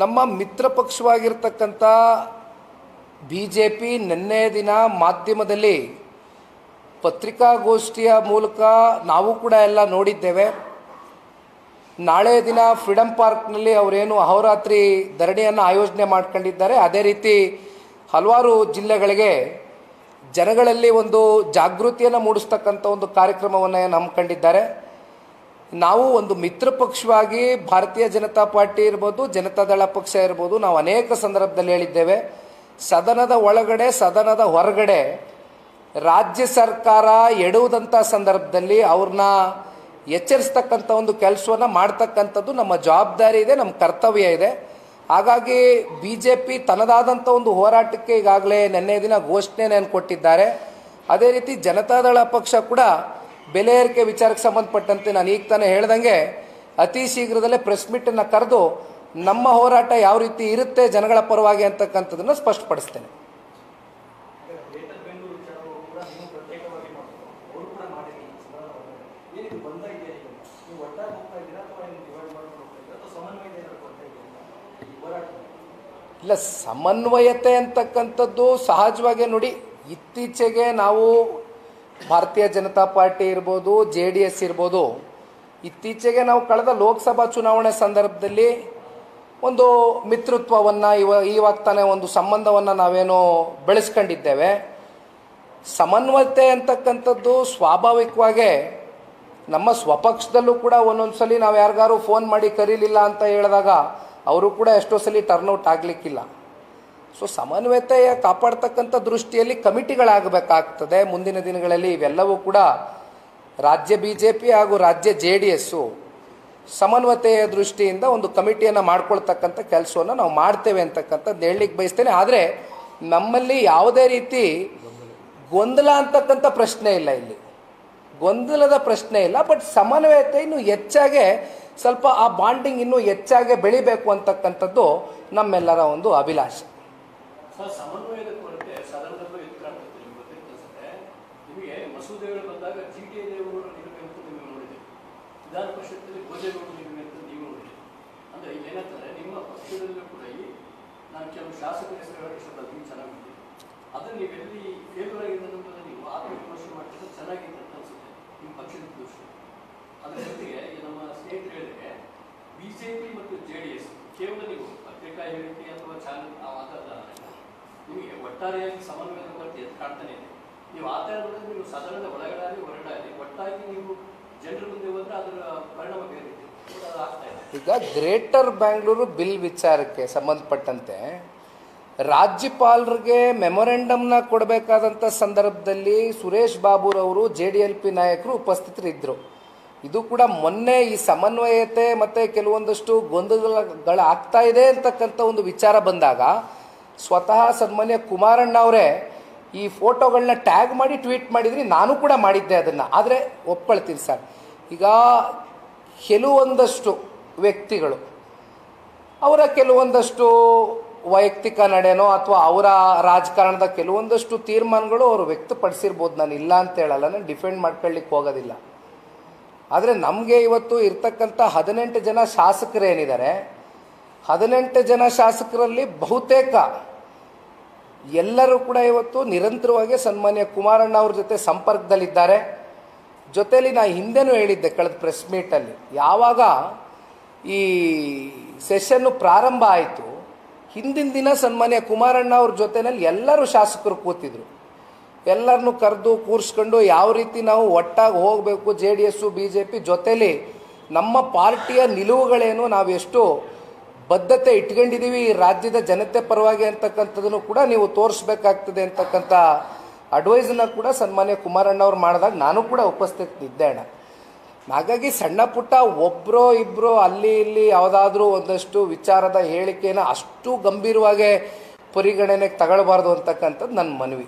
ನಮ್ಮ ಮಿತ್ರ ಪಕ್ಷವಾಗಿರ್ತಕ್ಕಂಥ ಬಿ ಜೆ ಪಿ ನಿನ್ನೆ ದಿನ ಮಾಧ್ಯಮದಲ್ಲಿ ಪತ್ರಿಕಾಗೋಷ್ಠಿಯ ಮೂಲಕ ನಾವು ಕೂಡ ಎಲ್ಲ ನೋಡಿದ್ದೇವೆ. ನಾಳೆ ದಿನ ಫ್ರೀಡಮ್ ಪಾರ್ಕ್ನಲ್ಲಿ ಅವರೇನು ಅಹೋರಾತ್ರಿ ಧರಣಿಯನ್ನು ಆಯೋಜನೆ ಮಾಡ್ಕೊಂಡಿದ್ದಾರೆ. ಅದೇ ರೀತಿ ಹಲವಾರು ಜಿಲ್ಲೆಗಳಿಗೆ ಜನಗಳಲ್ಲಿ ಒಂದು ಜಾಗೃತಿಯನ್ನು ಮೂಡಿಸ್ತಕ್ಕಂಥ ಒಂದು ಕಾರ್ಯಕ್ರಮವನ್ನು ಏನು ಹಮ್ಮಿಕೊಂಡಿದ್ದಾರೆ ನಾವು ಒಂದು ಮಿತ್ರ ಪಕ್ಷವಾಗಿ ಭಾರತೀಯ ಜನತಾ ಪಾರ್ಟಿ ಇರ್ಬೋದು ಜನತಾದಳ ಪಕ್ಷ ಇರ್ಬೋದು, ನಾವು ಅನೇಕ ಸಂದರ್ಭದಲ್ಲಿ ಹೇಳಿದ್ದೇವೆ. ಸದನದ ಒಳಗಡೆ, ಸದನದ ಹೊರಗಡೆ ರಾಜ್ಯ ಸರ್ಕಾರ ಎಡುವುದಂಥ ಸಂದರ್ಭದಲ್ಲಿ ಅವ್ರನ್ನ ಎಚ್ಚರಿಸ್ತಕ್ಕಂಥ ಒಂದು ಕೆಲಸವನ್ನು ಮಾಡ್ತಕ್ಕಂಥದ್ದು ನಮ್ಮ ಜವಾಬ್ದಾರಿ ಇದೆ, ನಮ್ಮ ಕರ್ತವ್ಯ ಇದೆ. ಹಾಗಾಗಿ ಬಿ ಜೆ ಪಿ ತನ್ನದಾದಂಥ ಒಂದು ಹೋರಾಟಕ್ಕೆ ಈಗಾಗಲೇ ನಿನ್ನೆ ದಿನ ಘೋಷಣೆ ಕೊಟ್ಟಿದ್ದಾರೆ. ಅದೇ ರೀತಿ ಜನತಾದಳ ಪಕ್ಷ ಕೂಡ ಬೆಲೆ ಏರಿಕೆ ವಿಚಾರಕ್ಕೆ ಸಂಬಂಧಪಟ್ಟಂತೆ ನಾನು ಈಗ ತಾನೇ ಹೇಳ್ದಂಗೆ ಅತಿ ಶೀಘ್ರದಲ್ಲೇ ಪ್ರೆಸ್ ಮೀಟನ್ನು ಕರೆದು ನಮ್ಮ ಹೋರಾಟ ಯಾವ ರೀತಿ ಇರುತ್ತೆ ಜನಗಳ ಪರವಾಗಿ ಅಂತಕ್ಕಂಥದ್ದನ್ನು ಸ್ಪಷ್ಟಪಡಿಸ್ತೇನೆ. ಇಲ್ಲ, ಸಮನ್ವಯತೆ ಅಂತಕ್ಕಂಥದ್ದು ಸಹಜವಾಗಿ ನೋಡಿ. ಇತ್ತೀಚೆಗೆ ನಾವು ಭಾರತೀಯ ಜನತಾ ಪಾರ್ಟಿ ಇರ್ಬೋದು, ಜೆ ಡಿ ಎಸ್ ಇರ್ಬೋದು, ಇತ್ತೀಚೆಗೆ ನಾವು ಕಳೆದ ಲೋಕಸಭಾ ಚುನಾವಣೆ ಸಂದರ್ಭದಲ್ಲಿ ಒಂದು ಮಿತ್ರತ್ವವನ್ನು ಇವ ಇವಾಗ ತಾನೇ ಒಂದು ಸಂಬಂಧವನ್ನು ನಾವೇನು ಬೆಳೆಸ್ಕೊಂಡಿದ್ದೇವೆ. ಸಮನ್ವಯತೆ ಅಂತಕ್ಕಂಥದ್ದು ಸ್ವಾಭಾವಿಕವಾಗೇ ನಮ್ಮ ಸ್ವಪಕ್ಷದಲ್ಲೂ ಕೂಡ ಒಂದೊಂದು ಸಲ ನಾವು ಯಾರಿಗಾರು ಫೋನ್ ಮಾಡಿ ಕರೀಲಿಲ್ಲ ಅಂತ ಹೇಳಿದಾಗ, ಅವರು ಕೂಡ ಎಷ್ಟೋ ಸಲ ಟರ್ನ್ಔಟ್ ಆಗಲಿಕ್ಕಿಲ್ಲ. ಸೊ ಸಮನ್ವಯತೆಯ ಕಾಪಾಡ್ತಕ್ಕಂಥ ದೃಷ್ಟಿಯಲ್ಲಿ ಕಮಿಟಿಗಳಾಗಬೇಕಾಗ್ತದೆ. ಮುಂದಿನ ದಿನಗಳಲ್ಲಿ ಇವೆಲ್ಲವೂ ಕೂಡ ರಾಜ್ಯ ಬಿ ಜೆ ಪಿ ಹಾಗೂ ರಾಜ್ಯ ಜೆ ಡಿ ಎಸ್ಸು ಸಮನ್ವಯತೆಯ ದೃಷ್ಟಿಯಿಂದ ಒಂದು ಕಮಿಟಿಯನ್ನು ಮಾಡ್ಕೊಳ್ತಕ್ಕಂಥ ಕೆಲಸವನ್ನು ನಾವು ಮಾಡ್ತೇವೆ ಅಂತಕ್ಕಂಥದ್ದು ಹೇಳಲಿಕ್ಕೆ ಬಯಸ್ತೇನೆ. ಆದರೆ ನಮ್ಮಲ್ಲಿ ಯಾವುದೇ ರೀತಿ ಗೊಂದಲ ಅಂತಕ್ಕಂಥ ಪ್ರಶ್ನೆ ಇಲ್ಲ ಇಲ್ಲಿ. ಗೊಂದಲದ ಪ್ರಶ್ನೆ ಇಲ್ಲ, ಬಟ್ ಸಮನ್ವಯತೆ ಇನ್ನೂ ಹೆಚ್ಚಾಗೆ ಸ್ವಲ್ಪ ಆ ಬಾಂಡಿಂಗ್ ಇನ್ನೂ ಹೆಚ್ಚಾಗೆ ಬೆಳಿಬೇಕು ಅಂತಕ್ಕಂಥದ್ದು ನಮ್ಮೆಲ್ಲರ ಒಂದು ಅಭಿಲಾಷೆ. ಸರ್ ಸಮನ್ವಯದ ಕೊರತೆ, ಸದನದಲ್ಲೂ ಎದ್ದು ಕಾಣ್ತದೆ ನಿಮ್ಗೆ ಗೊತ್ತಿರ್ತದೆ ನಿಮಗೆ ಮಸೂದೆಗಳು ಬಂದಾಗ ಜಿ ಟಿ ದೇವರು ಅಂತ ನೀವು ನೋಡಿದ್ದೀರಿ. ವಿಧಾನ ಪರಿಷತ್ತಲ್ಲಿ ಭೋಜೇಗೌಡರು ನಿಮಗೆ ಅಂತ ನೀವು ನೋಡಿದ್ದೀರಿ. ಅಂದರೆ ಏನಂತಂದರೆ, ನಿಮ್ಮ ಪಕ್ಷದಲ್ಲೂ ಕೂಡ ಈ ನಾನು ಕೆಲವು ಶಾಸಕರ ಹೆಸರುಗಳ ಇಷ್ಟಪಡ್ತೀನಿ, ನೀವು ಚೆನ್ನಾಗಿದ್ದೀರಿ. ಅದನ್ನು ನೀವು ಎಲ್ಲಿ ಫೇಲ್ಯೂರ್ ಆಗಿದೆ ಅನ್ನೋದನ್ನ ನೀವು ಆತ್ಮವಿಮರ್ಶೆ ಮಾಡಿದ್ರೆ ಚೆನ್ನಾಗಿದೆ ಅಂತ ಅನಿಸುತ್ತೆ, ನಿಮ್ಮ ಪಕ್ಷದ ದೋಷ. ಅದರ ಜೊತೆಗೆ ನಮ್ಮ ಸ್ನೇಹಿತರು ಹೇಳಿದ್ರೆ ಪಿ ಮತ್ತು ಜೆ ಡಿ ಎಸ್ ಕೇವಲ ನೀವು ಪತ್ರಿಕಾ ಹೇಳಿಕೆ ಅಥವಾ ಚಾನಲ್ ಅದಲ್ಲ ನಿಮಗೆ ಒಟ್ಟಾರೆಯಾಗಿ ಸಮನ್ವಯದ ಕೊರತೆ ಎದ್ದು ಕಾಣ್ತಾನೆ ಇದೆ. ನೀವು ಆ ಥರ ನೋಡಿದ್ರೆ ನೀವು ಸದನದ ಒಳಗಡೆ ಹೊರಗಡೆ ಒಟ್ಟಾಗಿ ನೀವು ಜನರ ಮುಂದೆ ಹೋದ್ರೆ ಅದರ ಪರಿಣಾಮ ಬೇರೆ ಈಗ ಗ್ರೇಟರ್ ಬ್ಯಾಂಗ್ಳೂರು ಬಿಲ್ ವಿಚಾರಕ್ಕೆ ಸಂಬಂಧಪಟ್ಟಂತೆ ರಾಜ್ಯಪಾಲರಿಗೆ ಮೆಮೊರೆಂಡಮ್ನ ಕೊಡಬೇಕಾದಂಥ ಸಂದರ್ಭದಲ್ಲಿ ಸುರೇಶ್ ಬಾಬುರವರು ಜೆ ಡಿ ಎಲ್ ಪಿ ನಾಯಕರು ಉಪಸ್ಥಿತರಿದ್ದರು. ಇದು ಕೂಡ ಮೊನ್ನೆ ಈ ಸಮನ್ವಯತೆ ಮತ್ತು ಕೆಲವೊಂದಷ್ಟು ಗೊಂದಲಗಳಾಗ್ತಾ ಇದೆ ಅಂತಕ್ಕಂಥ ಒಂದು ವಿಚಾರ ಬಂದಾಗ ಸ್ವತಃ ಸನ್ಮಾನ್ಯ ಕುಮಾರಣ್ಣ ಅವರೇ ಈ ಫೋಟೋಗಳನ್ನ ಟ್ಯಾಗ್ ಮಾಡಿ ಟ್ವೀಟ್ ಮಾಡಿದ್ರಿ, ನಾನು ಕೂಡ ಮಾಡಿದ್ದೆ ಅದನ್ನು. ಆದರೆ ಒಪ್ಕೊಳ್ತೀನಿ ಸರ್. ಈಗ ಕೆಲವೊಂದಷ್ಟು ವ್ಯಕ್ತಿಗಳು, ಅವರ ಕೆಲವೊಂದಷ್ಟು ವೈಯಕ್ತಿಕ ನಡೆನೋ ಅಥವಾ ಅವರ ರಾಜಕಾರಣದ ಕೆಲವೊಂದಷ್ಟು ತೀರ್ಮಾನಗಳು ಅವರು ವ್ಯಕ್ತಪಡಿಸಿರ್ಬೋದು. ನಾನು ಇಲ್ಲ ಅಂತ ಹೇಳಲ್ಲ, ನಾನು ಡಿಫೆಂಡ್ ಮಾಡ್ಕೊಳ್ಳಿಕ್ಕೆ ಹೋಗೋದಿಲ್ಲ. ಆದರೆ ನಮಗೆ ಇವತ್ತು ಇರ್ತಕ್ಕಂಥ ಹದಿನೆಂಟು ಜನ ಶಾಸಕರೇನಿದ್ದಾರೆ ಹದಿನೆಂಟು ಜನ ಶಾಸಕರಲ್ಲಿ ಬಹುತೇಕ ಎಲ್ಲರೂ ಕೂಡ ಇವತ್ತು ನಿರಂತರವಾಗಿ ಸನ್ಮಾನ್ಯ ಕುಮಾರಣ್ಣ ಅವ್ರ ಜೊತೆ ಸಂಪರ್ಕದಲ್ಲಿದ್ದಾರೆ. ಜೊತೆಯಲ್ಲಿ ನಾ ಹಿಂದೆನೂ ಹೇಳಿದ್ದೆ ಕಳೆದ ಪ್ರೆಸ್ ಮೀಟಲ್ಲಿ ಯಾವಾಗ ಈ ಸೆಷನ್ನು ಪ್ರಾರಂಭ ಆಯಿತು, ಹಿಂದಿನ ದಿನ ಸನ್ಮಾನ್ಯ ಕುಮಾರಣ್ಣ ಅವ್ರ ಜೊತೆಯಲ್ಲಿ ಎಲ್ಲರೂ ಶಾಸಕರು ಕೂತಿದ್ರು. ಎಲ್ಲರನ್ನು ಕರೆದು ಕೂರಿಸ್ಕೊಂಡು ಯಾವ ರೀತಿ ನಾವು ಒಟ್ಟಾಗಿ ಹೋಗಬೇಕು J D S B J P ಜೊತೆಲಿ ನಮ್ಮ ಪಾರ್ಟಿಯ ನಿಲುವುಗಳೇನು, ನಾವೆಷ್ಟು ಬದ್ಧತೆ ಇಟ್ಕೊಂಡಿದ್ದೀವಿ, ಈ ರಾಜ್ಯದ ಜನತೆ ಪರವಾಗಿ ಅಂತಕ್ಕಂಥದ್ದನ್ನು ಕೂಡ ನೀವು ತೋರಿಸ್ಬೇಕಾಗ್ತದೆ ಅಂತಕ್ಕಂಥ ಅಡ್ವೈಸನ್ನ ಕೂಡ ಸನ್ಮಾನ್ಯ ಕುಮಾರಣ್ಣ ಅವ್ರು ಮಾಡಿದಾಗ ನಾನು ಕೂಡ ಉಪಸ್ಥಿತಿದ್ದೆ ಅಣ್ಣ. ಹಾಗಾಗಿ ಸಣ್ಣ ಪುಟ್ಟ ಒಬ್ಬರೋ ಇಬ್ಬರೋ ಅಲ್ಲಿ ಇಲ್ಲಿ ಯಾವುದಾದ್ರೂ ಒಂದಷ್ಟು ವಿಚಾರದ ಹೇಳಿಕೆನ ಅಷ್ಟು ಗಂಭೀರವಾಗಿ ಪರಿಗಣನೆಗೆ ತಗೊಳ್ಬಾರ್ದು ಅಂತಕ್ಕಂಥದ್ದು ನನ್ನ ಮನವಿ.